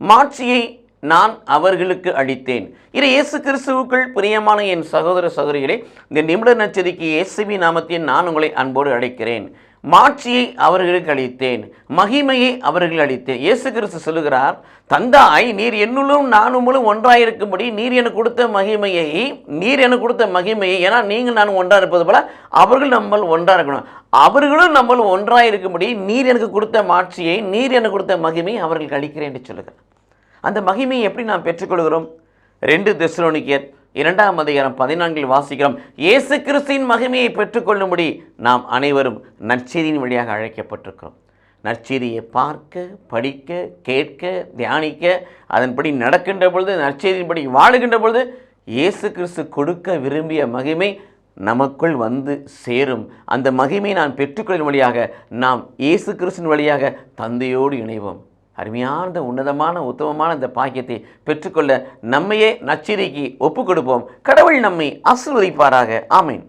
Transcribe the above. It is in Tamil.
மாட்சியை நான் அவர்களுக்கு அளித்தேன் இது இயேசு கிறிஸ்துவுக்குள் பிரியமான என் சகோதர சகோதரிகளே இந்த நிமிட நச்சரிக்கை இயேசுவி நாமத்தில் நான் உங்களை அன்போடு அழைக்கிறேன். மாட்சியை அவர்களுக்கு அளித்தேன் மகிமையை அவர்கள் அளித்தேன். இயேசு கிறிஸ்து சொல்லுகிறார் தந்தாய் நீர் என்னுள்ளும் நானும்ளும் ஒன்றாயிருக்கும்படி நீர் எனக்கு கொடுத்த மகிமையை நீர் எனக்கு கொடுத்த மகிமையை ஏன்னா நீங்கள் நான் ஒன்றாக இருப்பது போல அவர்கள் நம்ம ஒன்றாக இருக்கணும். அவர்களும் நம்ம ஒன்றாக இருக்கும்படி நீர் எனக்கு கொடுத்த மாட்சியை நீர் எனக்கு கொடுத்த மகிமையை அவர்களுக்கு அளிக்கிறேன் என்று சொல்லுகிறார். அந்த மகிமையை எப்படி நாம் பெற்றுக்கொள்கிறோம்? ரெண்டு தெசலோனிக்கர் இரண்டாம் அதிகாரம் பதினான்கில் வாசிக்கிறோம். இயேசு கிறிஸ்துவின் மகிமையை பெற்றுக்கொள்ளும்படி நாம் அனைவரும் நற்செய்தியின் வழியாக அழைக்கப்பட்டிருக்கிறோம். நற்செய்தியை பார்க்க படிக்க கேட்க தியானிக்க அதன்படி நடக்கின்ற பொழுது நற்செய்தியின்படி வாழுகின்ற பொழுது இயேசு கிறிஸ்து கொடுக்க விரும்பிய மகிமை நமக்குள் வந்து சேரும். அந்த மகிமை நான் பெற்றுக்கொள்ளும் வழியாக நாம் இயேசு கிறிஸ்தின் வழியாக தந்தையோடு இணைவோம். அருமையான இந்த உன்னதமான உத்தமமான இந்த பாக்கியத்தை பெற்றுக்கொள்ள நம்மையே நச்சிரிக்கு ஒப்பு கொடுப்போம் கடவுள் நம்மை ஆசீர்வதிப்பாராக. ஆமேன்.